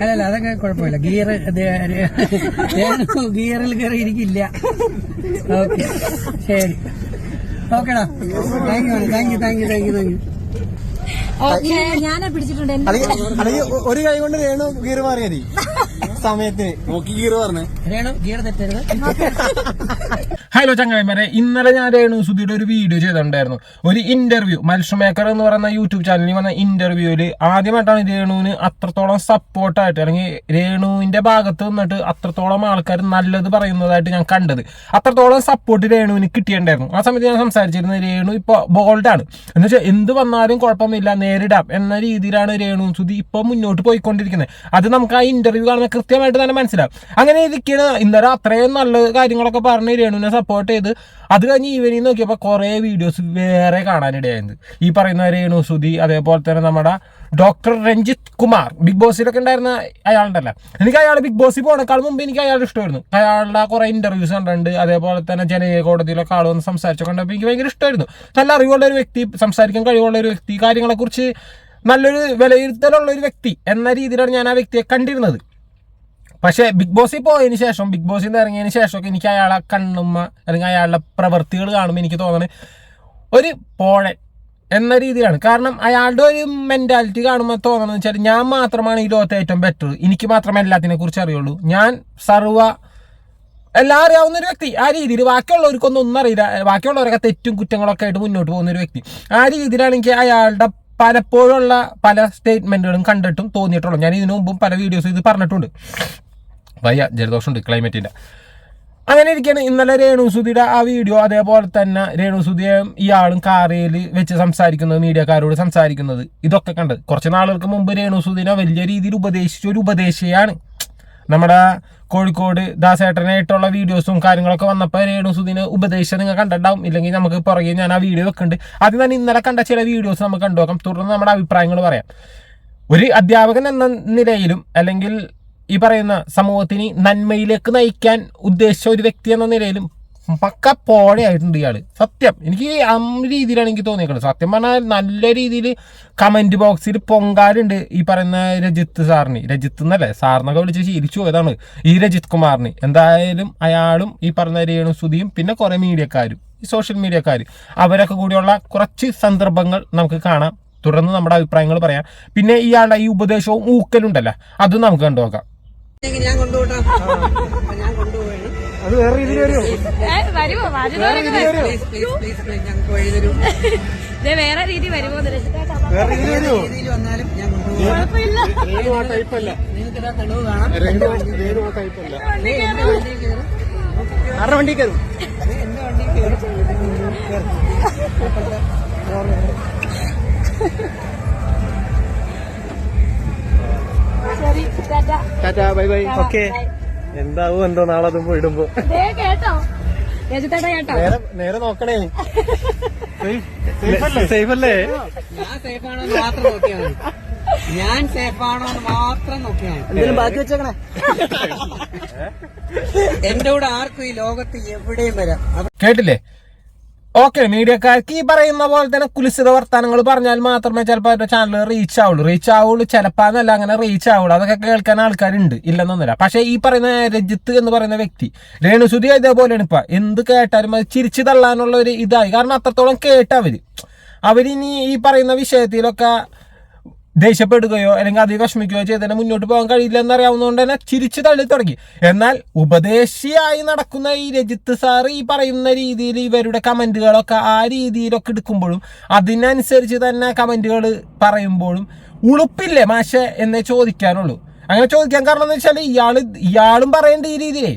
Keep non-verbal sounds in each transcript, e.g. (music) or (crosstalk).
അല്ലല്ല അതൊക്കെ കുഴപ്പമില്ല. ഗിയർ ഗിയറിൽ കയറി ഇരിക്കില്ല. ഓക്കെ. ശരി. ഓക്കെടാ. Thank you thank you thank you thank you thank you ഞാനാ പിടിച്ചിട്ടുണ്ട്. ഒരു കൈ കൊണ്ട് രേണു ഗിയർ മാറിയതി സമയത്തിന്. നോക്കി പറഞ്ഞേ. ഹലോ ചങ്ങായിമാരെ ഇന്നലെ ഞാൻ രേണു സുധിയുടെ ഒരു വീഡിയോ ചെയ്തിട്ടുണ്ടായിരുന്നു. ഒരു ഇന്റർവ്യൂ മത്സ്യ മേക്കർ എന്ന് പറയുന്ന യൂട്യൂബ് ചാനലിൽ വന്ന ഇന്റർവ്യൂവിൽ ആദ്യമായിട്ടാണ് രേണുവിന് അത്രത്തോളം സപ്പോർട്ടായിട്ട് അല്ലെങ്കിൽ രേണുവിന്റെ ഭാഗത്ത് നിന്നിട്ട് അത്രത്തോളം ആൾക്കാർ നല്ലത് പറയുന്നതായിട്ട് ഞാൻ കണ്ടത്. അത്രത്തോളം സപ്പോർട്ട് രേണുവിന് കിട്ടിയിട്ടുണ്ടായിരുന്നു. ആ സമയത്ത് ഞാൻ സംസാരിച്ചിരുന്നത് രേണു ഇപ്പോൾ ബോൾഡാണ് എന്ന് വെച്ചാൽ എന്ത് വന്നാലും കുഴപ്പമില്ല നേരിടാം എന്ന രീതിയിലാണ് രേണു സുധി ഇപ്പോൾ മുന്നോട്ട് പോയിക്കൊണ്ടിരിക്കുന്നത്. അത് നമുക്ക് ആ ഇന്റർവ്യൂ കാണുമ്പോൾ കൃത്യമായിട്ട് തന്നെ മനസ്സിലാവും. അങ്ങനെ ഇരിക്കണ. ഇന്നലെ അത്രയും നല്ല കാര്യങ്ങളൊക്കെ പറഞ്ഞ് രേണുവിനെ സപ്പോർട്ട് ചെയ്ത് അത് കഴിഞ്ഞ് ഈവനിങ് നോക്കിയപ്പോൾ കുറേ വീഡിയോസ് വേറെ കാണാനിടയായത്. ഈ പറയുന്ന രേണു സുധി അതേപോലെ തന്നെ നമ്മുടെ ഡോക്ടർ രഞ്ജിത്ത് കുമാർ ബിഗ് ബോസിലൊക്കെ ഉണ്ടായിരുന്ന അയാളുണ്ടല്ലോ. എനിക്ക് അയാൾ ബിഗ് ബോസിൽ പോകണേക്കാൾ മുമ്പ് എനിക്ക് അയാൾ ഇഷ്ടമായിരുന്നു. അയാളുടെ കുറേ ഇന്റർവ്യൂസ് കണ്ടുണ്ട് അതേപോലെ തന്നെ ജനകീയ കോടതിയിലൊക്കെ ആൾ വന്ന് സംസാരിച്ചൊക്കെ കണ്ടപ്പോൾ എനിക്ക് ഭയങ്കര ഇഷ്ടമായിരുന്നു. നല്ല അറിവുള്ള ഒരു വ്യക്തി സംസാരിക്കാൻ കഴിവുള്ള ഒരു വ്യക്തി കാര്യങ്ങളെക്കുറിച്ച് നല്ലൊരു വിലയിരുത്തലുള്ള ഒരു വ്യക്തി എന്ന രീതിയിലാണ് ഞാൻ ആ വ്യക്തിയെ കണ്ടിരുന്നത്. പക്ഷേ ബിഗ് ബോസിൽ പോയതിന് ശേഷം ബിഗ് ബോസിൽ നിന്ന് ഇറങ്ങിയതിന് ശേഷമൊക്കെ എനിക്ക് അയാളെ കണ്ണുമ്മ അല്ലെങ്കിൽ അയാളുടെ പ്രവൃത്തികൾ കാണുമ്പോൾ എനിക്ക് തോന്നണേ ഒരു പോഴൻ എന്ന രീതിയാണ് കാരണം അയാളുടെ ഒരു മെന്റാലിറ്റി കാണുമ്പോൾ തോന്നണമെന്ന് വെച്ചാൽ ഞാൻ മാത്രമാണ് ഈ ലോകത്തെ ഏറ്റവും ബെറ്റർ എനിക്ക് മാത്രമേ എല്ലാത്തിനെ കുറിച്ച് അറിയുള്ളൂ. ഞാൻ സർവ എല്ലാം അറിയാവുന്ന ഒരു വ്യക്തി. ആ രീതിയിൽ ബാക്കിയുള്ളവർക്കൊന്നും ഒന്നും അറിയില്ല. ബാക്കിയുള്ളവരൊക്കെ തെറ്റും കുറ്റങ്ങളൊക്കെ ആയിട്ട് മുന്നോട്ട് പോകുന്ന ഒരു വ്യക്തി. ആ രീതിയിലാണ് എനിക്ക് അയാളുടെ പലപ്പോഴുള്ള പല സ്റ്റേറ്റ്മെന്റുകളും കണ്ടിട്ടും തോന്നിയിട്ടുള്ളൂ. ഞാൻ ഇതിനു മുമ്പും പല വീഡിയോസും ഇത് പറഞ്ഞിട്ടുണ്ട്. വയ്യ ജലദോഷമുണ്ട് ക്ലൈമറ്റിന്റെ അങ്ങനെ ഇരിക്കുകയാണ് ഇന്നലെ രേണുസുതിയുടെ ആ വീഡിയോ അതേപോലെ തന്നെ രേണുസുതിയും ഇയാളും കാറിയിൽ വെച്ച് സംസാരിക്കുന്നത് മീഡിയക്കാരോട് സംസാരിക്കുന്നത് ഇതൊക്കെ കണ്ടത് കുറച്ച് നാളുകൾക്ക് മുമ്പ് രേണുസുതിനെ വലിയ രീതിയിൽ ഉപദേശിച്ച ഒരു ഉപദേശിയാണ്. നമ്മുടെ കോഴിക്കോട് ദാസേട്ടനായിട്ടുള്ള വീഡിയോസും കാര്യങ്ങളൊക്കെ വന്നപ്പോൾ രേണുസുദിനെ ഉപദേശം നിങ്ങൾ കണ്ടിട്ടുണ്ടാവും. ഇല്ലെങ്കിൽ നമുക്ക് പുറകെ ഞാൻ ആ വീഡിയോ വെക്കുന്നുണ്ട്. ആദ്യം തന്നെ ഇന്നലെ കണ്ട ചില വീഡിയോസ് നമുക്ക് കണ്ടുപോകാം തുടർന്ന് നമ്മുടെ അഭിപ്രായങ്ങൾ പറയാം. ഒരു അധ്യാപകൻ എന്ന നിലയിലും അല്ലെങ്കിൽ ഈ പറയുന്ന സമൂഹത്തിന് നന്മയിലേക്ക് നയിക്കാൻ ഉദ്ദേശിച്ച ഒരു വ്യക്തി എന്ന നിലയിലും പക്ക പോഴയായിട്ടുണ്ട് ഇയാൾ സത്യം. എനിക്ക് ആ രീതിയിലാണ് എനിക്ക് തോന്നിയേക്കുന്നത് സത്യം പറഞ്ഞാൽ നല്ല രീതിയിൽ കമന്റ് ബോക്സിൽ പൊങ്കാലുണ്ട് ഈ പറയുന്ന രജിത്ത് സാറിന്. രജിത്ത് എന്നല്ലേ? സാറിനൊക്കെ വിളിച്ച് ശീലിച്ചു പോയതാണ്. ഈ രജിത് കുമാറിന്. എന്തായാലും അയാളും ഈ പറഞ്ഞ രേണു സുധിയും പിന്നെ കുറേ മീഡിയക്കാരും ഈ സോഷ്യൽ മീഡിയക്കാർ അവരൊക്കെ കൂടിയുള്ള കുറച്ച് സന്ദർഭങ്ങൾ നമുക്ക് കാണാം. തുടർന്ന് നമ്മുടെ അഭിപ്രായങ്ങൾ പറയാം. പിന്നെ ഇയാളുടെ ഈ ഉപദേശവും ഊക്കലുണ്ടല്ലോ? അതും നമുക്ക് കണ്ടുനോക്കാം ഞാൻ കൊണ്ടുപോട്ടാ. ഞാൻ കൊണ്ടുപോയി. അത് വേറെ രീതിയിൽ വരുമോ? വരുമോ? പ്ലീസ് പ്ലീസ് പ്ലീസ് പ്ലീസ് ഞങ്ങൾക്ക് വഴി തരൂ. വേറെ രീതി വരുമോ വേറെ രീതിയിൽ വരുമോ? രീതിയിൽ വന്നാലും ഞാൻ കൊണ്ടുപോകും. രേണു ആ ടൈപ്പല്ല. നിങ്ങൾക്ക് ഇതാ തെളിവ് കാണാം. രേണു രേണു ആ ടൈപ്പല്ല നീ എന്റെ വണ്ടിയിൽ കയറും? ആരുടെ വണ്ടി കയറും? നീ എന്റെ വണ്ടിയിൽ കയറും? (laughs) Tata. Tata bye bye. Okay. എന്താവും എന്തോ നാളെ അതുമ്പോ ഇടുമ്പോ? കേട്ടോ. നേരെ നേരെ നോക്കണേ. സേഫ് അല്ലേ ഞാൻ സേഫ് ആണോ മാത്രം നോക്കിയാണ് ഞാൻ സേഫ് ആണോ മാത്രം എന്തെങ്കിലും ബാക്കി വെച്ചേക്കണേ? എന്റെ കൂടെ ആർക്കും ഈ ലോകത്ത് എവിടെയും വരാം. കേട്ടില്ലേ? ഓക്കെ മീഡിയക്കാർക്ക് ഈ പറയുന്ന പോലെ തന്നെ കുലിസിത വർത്തമാനങ്ങൾ പറഞ്ഞാൽ മാത്രമേ ചിലപ്പോൾ അവരുടെ ചാനൽ റീച്ച് ആവുള്ളൂ. റീച്ച് ആവുള്ളൂ ചിലപ്പോൾ എന്നല്ല അങ്ങനെ റീച്ച് ആവുള്ളൂ. അതൊക്കെ കേൾക്കാൻ ആൾക്കാരുണ്ട്. ഇല്ലെന്നൊന്നുമില്ല. പക്ഷേ ഈ പറയുന്ന രജിത്ത് എന്ന് പറയുന്ന വ്യക്തി രേണുസുതി ഇതേപോലെയാണ് ഇപ്പം. എന്ത് കേട്ടാലും അത് ചിരിച്ചു തള്ളാനുള്ള ഒരു ഇതായി. കാരണം അത്രത്തോളം കേട്ടവർ അവരിനി ഈ പറയുന്ന വിഷയത്തിലൊക്കെ ദേഷ്യപ്പെടുകയോ അല്ലെങ്കിൽ അധികം വിഷമിക്കുകയോ ചെയ്തതിനെ മുന്നോട്ട് പോകാൻ കഴിയില്ല എന്നറിയാവുന്നതുകൊണ്ട് തന്നെ ചിരിച്ചു തള്ളി തുടങ്ങി. എന്നാൽ ഉപദേശിയായി നടക്കുന്ന ഈ രജിത്ത് സാർ ഈ പറയുന്ന രീതിയിൽ ഇവരുടെ കമന്റുകളൊക്കെ ആ രീതിയിലൊക്കെ എടുക്കുമ്പോഴും അതിനനുസരിച്ച് തന്നെ കമന്റുകൾ പറയുമ്പോഴും ഉളുപ്പില്ലേ മാഷെ എന്നേ ചോദിക്കാനുള്ളൂ. അങ്ങനെ ചോദിക്കാൻ കാരണം എന്ന് വെച്ചാൽ ഇയാൾ ഇയാളും പറയേണ്ട ഈ രീതിയിലേ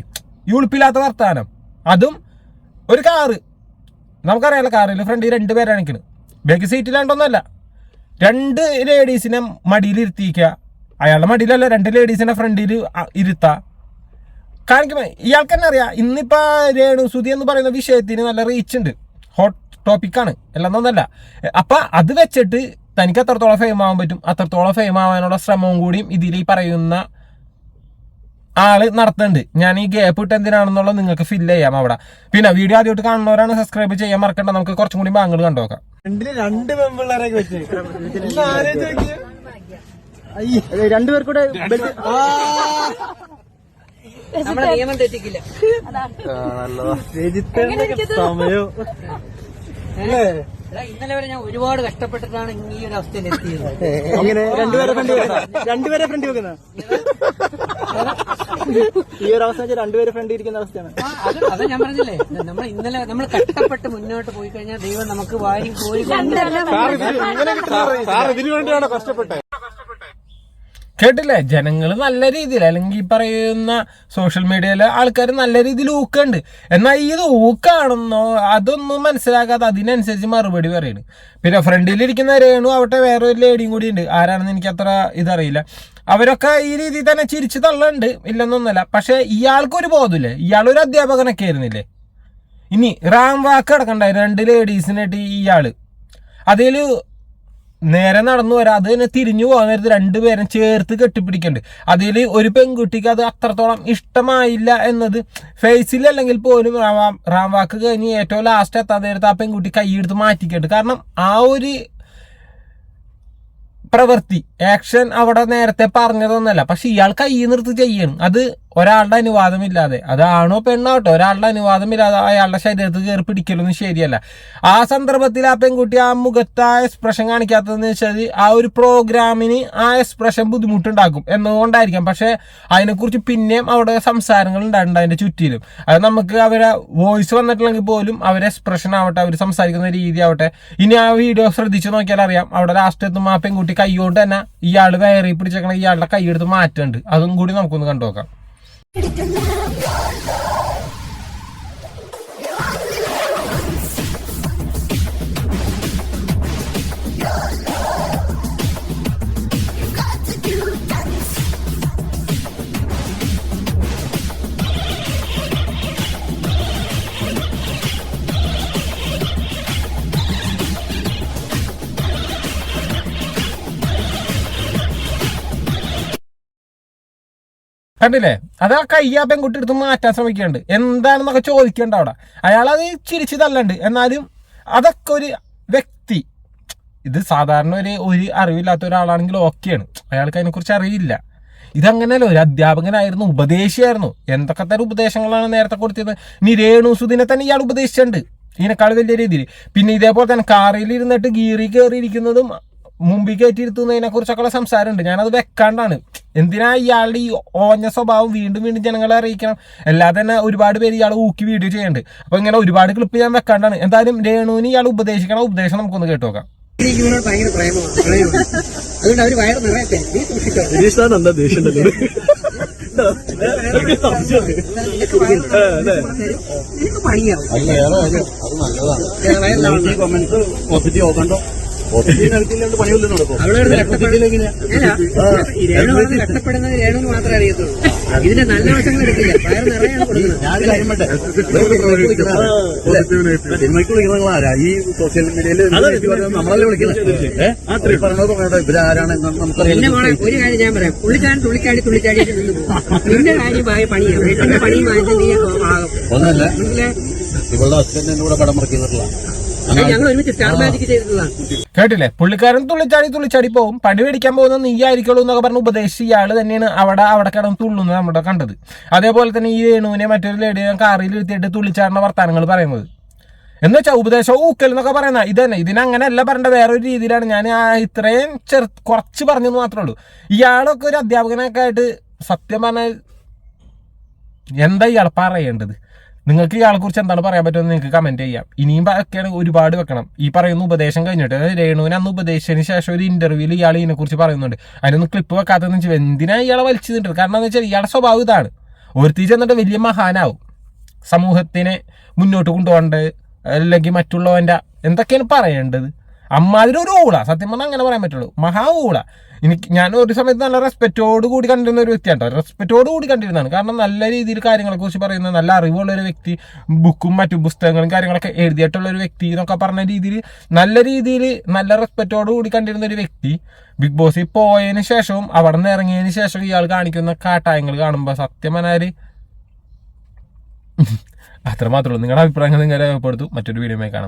ഈ ഉളുപ്പില്ലാത്ത വർത്തമാനം അതും ഒരു കാറ്. നമുക്കറിയാലോ കാറിൽ ഫ്രണ്ട് രണ്ട് പേരാണ് നിൽക്കുന്നത് ബാക്ക് സീറ്റിലാണ്ടൊന്നുമല്ല രണ്ട് ലേഡീസിനെ മടിയിൽ അയാളുടെ മടിയിലല്ല രണ്ട് ലേഡീസിനെ ഫ്രണ്ടിൽ ഇരുത്ത. കാണിക്കുമ്പോൾ ഇയാൾക്ക് തന്നെ അറിയാം ഇന്നിപ്പോ രേണു സുധി എന്ന് പറയുന്ന വിഷയത്തിന് നല്ല റീച്ച് ഉണ്ട്. ഹോട്ട് ടോപ്പിക്കാണ് അല്ലെന്നൊന്നല്ല അപ്പൊ അത് വെച്ചിട്ട് തനിക്ക് അത്രത്തോളം ഫെയിം ആവാൻ പറ്റും അത്രത്തോളം ഫെയിം ആവാനുള്ള ശ്രമവും കൂടിയും ഇതിൽ ഈ പറയുന്ന ആൾ നടത്തുന്നുണ്ട് ഞാൻ ഈ ഗ്യാപ്പ് ഇട്ട് എന്തിനാണെന്നുള്ളത് നിങ്ങൾക്ക് ഫില്ല് ചെയ്യാം അവിടെ. പിന്നെ വീഡിയോ ആദ്യമായിട്ട് കാണുന്നവരാണ് സബ്സ്ക്രൈബ് ചെയ്യാൻ മറക്കണ്ട. നമുക്ക് കുറച്ചും കൂടി ബാങ്കുകൾ കണ്ടുനോക്കാം രണ്ട്. അയ്യേ. രണ്ടുപേർക്കൂടെ നിയമം തെറ്റിക്കില്ല. സമയം. അല്ലേ? ഇന്നലെ വരെ ഞാൻ ഒരുപാട് കഷ്ടപ്പെട്ടിട്ടാണ് ഈ ഒരു അവസ്ഥയിൽ എത്തിയത് എങ്ങനെ? രണ്ടുപേരെ ഫ്രണ്ട് രണ്ടുപേരെ ഫ്രണ്ട് വെക്കുന്ന? ഈ ഒരു അവസ്ഥ രണ്ടുപേരും ഫ്രണ്ട് ഇരിക്കുന്ന അവസ്ഥയാണ്. അത് ഞാൻ പറഞ്ഞില്ലേ നമ്മൾ ഇന്നലെ നമ്മൾ കഷ്ടപ്പെട്ട് മുന്നോട്ട് പോയി കഴിഞ്ഞാൽ ദൈവം നമുക്ക് വാരി കോരി കേട്ടില്ലേ? ജനങ്ങൾ നല്ല രീതിയിൽ അല്ലെങ്കിൽ ഈ പറയുന്ന സോഷ്യൽ മീഡിയയിലെ ആൾക്കാർ നല്ല രീതിയിൽ ഊക്കുണ്ട്. എന്നാൽ ഇത് ഊക്കാണെന്നോ അതൊന്നും മനസ്സിലാക്കാതെ അതിനനുസരിച്ച് മറുപടി പറയുന്നു പിന്നെ ഫ്രണ്ടിലിരിക്കുന്ന രേണു അവിടെ വേറെ ഒരു ലേഡിയും കൂടി ഉണ്ട്. ആരാണെന്ന് എനിക്ക് അത്ര ഇതറിയില്ല. അവരൊക്കെ ഈ രീതിയിൽ തന്നെ ചിരിച്ചു തള്ളുണ്ട് ഇല്ലെന്നൊന്നുമല്ല. പക്ഷെ ഇയാൾക്കൊരു ബോധമില്ലേ? ഇയാളൊരു അധ്യാപകനൊക്കെ ആയിരുന്നില്ലേ? ഇനി റാം വാക്ക് കിടക്കണ്ടായി രണ്ട് ലേഡീസിനായിട്ട് ഇയാൾ. അതിൽ നേരെ നടന്നു വരാം. അത് തന്നെ തിരിഞ്ഞു പോകാൻ നേരത്ത് രണ്ടുപേരും ചേർത്ത് കെട്ടിപ്പിടിക്കുന്നുണ്ട് അതിൽ ഒരു പെൺകുട്ടിക്ക് അത് അത്രത്തോളം ഇഷ്ടമായില്ല എന്നത് ഫേസിൽ അല്ലെങ്കിൽ പോലും റാം വാക്ക് കഴിഞ്ഞ് ഏറ്റവും ലാസ്റ്റ് എത്താൻ നേരത്ത് ആ പെൺകുട്ടി കൈയെടുത്ത് മാറ്റിക്കണ്ട്. കാരണം ആ ഒരു പ്രവൃത്തി ആക്ഷൻ അവിടെ നേരത്തെ പറഞ്ഞതൊന്നല്ല. പക്ഷെ ഇയാൾ കൈ നിർത്തി ചെയ്യണം. അത് ഒരാളുടെ അനുവാദമില്ലാതെ. അത് ആണോ പെണ്ണാവട്ടെ? ഒരാളുടെ അനുവാദമില്ലാതെ അയാളുടെ ശരീരത്തിൽ കയറി പിടിക്കലൊന്നും ശരിയല്ല. ആ സന്ദർഭത്തിൽ ആ പെൺകുട്ടി ആ മുഖത്ത് ആ എക്സ്പ്രഷൻ കാണിക്കാത്തതെന്ന് വെച്ചാൽ ആ ഒരു പ്രോഗ്രാമിന് ആ എക്സ്പ്രഷൻ ബുദ്ധിമുട്ടുണ്ടാക്കും എന്നുകൊണ്ടായിരിക്കാം പക്ഷേ അതിനെക്കുറിച്ച് പിന്നെയും അവിടെ സംസാരങ്ങൾ ഉണ്ടായിട്ടുണ്ട് അതിന്റെ ചുറ്റിലും. അത് നമുക്ക് അവരെ വോയിസ് വന്നിട്ടില്ലെങ്കിൽ പോലും അവരെ എക്സ്പ്രഷൻ ആവട്ടെ അവർ സംസാരിക്കുന്ന രീതി ആവട്ടെ. ഇനി ആ വീഡിയോ ശ്രദ്ധിച്ച് നോക്കിയാൽ അറിയാം അവിടെ ലാസ്റ്റ് എത്തുമ്പോൾ ആ പെൺകുട്ടി കൈ കൊണ്ട് തന്നെ ഇയാൾ വയറി പിടിച്ചേക്കണ ഇയാളുടെ കൈ എടുത്ത് മാറ്റുന്നുണ്ട് അതും കൂടി നമുക്കൊന്ന് കണ്ടു നോക്കാം പിടിക്കുന്നു. കണ്ടില്ലേ? അത് ആ കൈ പെൺകുട്ടി എടുത്ത് മാറ്റാൻ ശ്രമിക്കുന്നുണ്ട്. എന്താണെന്നൊക്കെ ചോദിക്കേണ്ട അവിടെ. അയാൾ അത് ചിരിച്ചു തല്ലണ്ട് എന്നാലും അതൊക്കെ ഒരു വ്യക്തി. ഇത് സാധാരണ ഒരു ഒരു അറിവില്ലാത്ത ഒരാളാണെങ്കിൽ ഓക്കെയാണ് അയാൾക്ക് അതിനെക്കുറിച്ച് അറിയില്ല ഇതങ്ങനെയല്ല ഒരു അധ്യാപകനായിരുന്നു ഉപദേശിയായിരുന്നു. എന്തൊക്കെ തരം ഉപദേശങ്ങളാണ് നേരത്തെ കൊടുത്തത്? ഇനി രേണു സുദിനെ തന്നെ ഇയാൾ ഉപദേശിച്ചിട്ടുണ്ട്. ഇതിനേക്കാൾ വലിയ രീതിയിൽ. പിന്നെ ഇതേപോലെ തന്നെ കാറിൽ ഇരുന്നിട്ട് ഗീറി കയറിയിരിക്കുന്നതും മുമ്പിൽ കയറ്റിയിരുത്തുന്നതിനെ കുറിച്ചൊക്കെയുള്ള സംസാരമുണ്ട്. ഞാനത് വെക്കാണ്ടാണ്. എന്തിനാ ഇയാളുടെ ഈ ഓഞ്ഞ സ്വഭാവം വീണ്ടും വീണ്ടും ജനങ്ങളെ അറിയിക്കണം? അല്ലാതെ തന്നെ ഒരുപാട് പേര് ഇയാൾ ഊക്കി വീഡിയോ ചെയ്യുന്നുണ്ട്. അപ്പൊ ഇങ്ങനെ ഒരുപാട് ക്ലിപ്പ് ഞാൻ വെക്കാണ്ടാണ്. എന്തായാലും രേണുവിന് ഇയാൾ ഉപദേശിക്കണ. ഉപദേശം നമുക്കൊന്ന് കേട്ടു നോക്കാം. അതുകൊണ്ട് അവർ വയറ് നിറയട്ടെ നീ സൂക്ഷിച്ചോ? പണിയാവും? കഷ്ടപ്പെടുന്നത് രേണു മാത്രമേ അറിയത്തുള്ളൂ. ഇതിന്റെ നല്ല വശങ്ങൾ എടുക്കില്ല. നിറയാണ് കൊടുക്കുന്നത് സിനിമയ്ക്ക് ഈ സോഷ്യൽ മീഡിയയിൽ നമ്മളല്ലേ വിളിക്കുന്നത് പറഞ്ഞത് പറയട്ടെ. ഇവരാരാണ് നമുക്കറിയാം. ഒരു കാര്യം ഞാൻ പറയാം. പുള്ളിക്കാരൻ തുള്ളിച്ചാടി തുള്ളിച്ചാടിയിട്ട് നിന്ന് പോകും. നിന്റെ കാര്യം ഭാഗ്യ പണിയാണ് വീട്ടിന്റെ പണിയും വാങ്ങിച്ച് നീ ആകും ഒന്നല്ല. ഇവളുടെ ഹസ്ബൻഡ് എന്നോട് പടം മുറിക്കുന്നില്ല കേട്ടില്ലേ? പുള്ളിക്കാരൻ തുള്ളിച്ചാടി തുള്ളിച്ചാടി പോകും. പണി മേടിക്കാൻ പോകുന്ന നീ ആയിരിക്കുള്ളൂ എന്നൊക്കെ പറഞ്ഞ് ഉപദേശിച്ച ഇയാൾ തന്നെയാണ് അവിടെ അവിടെ കിടന്ന് തുള്ളുന്നത് നമ്മുടെ കണ്ടത്. അതേപോലെ തന്നെ ഈ രേണുവിനെ മറ്റൊരു ലേഡിയെ കാറിൽ ഇരുത്തിയിട്ട് തുള്ളിച്ചാടുന്ന വർത്താനങ്ങൾ പറയുന്നത്. എന്ന് വെച്ചാൽ ഉപദേശം ഊക്കൽ എന്നൊക്കെ പറയുന്ന ഇത് തന്നെ. ഇതിനങ്ങനെയല്ല പറയേണ്ട വേറൊരു രീതിയിലാണ്. ഞാൻ ഇത്രയും ചെറു കുറച്ച് പറഞ്ഞെന്ന് മാത്രമേ ഉള്ളൂ. ഇയാളൊക്കെ ഒരു അധ്യാപകനൊക്കെ ആയിട്ട് സത്യം പറഞ്ഞാൽ എന്താ ഇയാൾ പറയേണ്ടത്? നിങ്ങൾക്ക് ഇയാളെ കുറിച്ച് എന്താണ് പറയാൻ പറ്റുമെന്ന് നിങ്ങൾക്ക് കമന്റ് ചെയ്യാം. ഇനിയും ഒക്കെയാണ് ഒരുപാട് വെക്കണം. ഈ പറയുന്ന ഉപദേശം കഴിഞ്ഞിട്ട് രേണുവിനെ അന്ന് ഉപദേശിച്ചതിന് ശേഷം ഒരു ഇന്റർവ്യൂവിൽ ഇയാൾ ഇതിനെ കുറിച്ച് പറയുന്നുണ്ട്. അതിനൊന്നും ക്ലിപ്പ് വെക്കാത്തതെന്ന് വെച്ചാൽ എന്തിനാ ഇയാളെ വലിച്ചു നിന്നിട്ട് കാരണം എന്ന് വെച്ചാൽ ഇയാളുടെ സ്വഭാവം ഇതാണ്. ഒരുത്തി ചെന്നിട്ട് വലിയ മഹാനാവും. സമൂഹത്തിനെ മുന്നോട്ട് കൊണ്ടുപോകേണ്ടത് അല്ലെങ്കിൽ മറ്റുള്ളവന്റെ എന്തൊക്കെയാണ് പറയേണ്ടത്? അമ്മാതിരി ഒരു ഊള. സത്യം പറഞ്ഞാൽ അങ്ങനെ പറയാൻ പറ്റുള്ളൂ. മഹാ ഊള. എനിക്ക് ഞാൻ ഒരു സമയത്ത് നല്ല റെസ്പെക്റ്റോട് കൂടി കണ്ടിരുന്ന ഒരു വ്യക്തിയാണ് കേട്ടോ. റെസ്പെക്റ്റോട് കൂടി കണ്ടിരുന്നതാണ്. കാരണം നല്ല രീതിയിൽ കാര്യങ്ങളെ കുറിച്ച് പറയുന്ന നല്ല അറിവുള്ള ഒരു വ്യക്തി ബുക്കും മറ്റു പുസ്തകങ്ങളും കാര്യങ്ങളൊക്കെ എഴുതിയിട്ടുള്ള ഒരു വ്യക്തി എന്നൊക്കെ പറഞ്ഞ രീതിയിൽ നല്ല രീതിയിൽ നല്ല റെസ്പെക്റ്റോട് കൂടി കണ്ടിരുന്ന ഒരു വ്യക്തി ബിഗ് ബോസിൽ പോയതിന് ശേഷവും അവിടെ നിന്ന് ഇറങ്ങിയതിന് ശേഷം ഇയാൾ കാണിക്കുന്ന കാട്ടായങ്ങൾ കാണുമ്പോൾ സത്യമനാര് (laughs) അത്ര ഉള്ളൂ. നിങ്ങളുടെ അഭിപ്രായങ്ങൾ നിങ്ങളെ രേഖപ്പെടുത്തു. മറ്റൊരു വീഡിയോ കാണാം.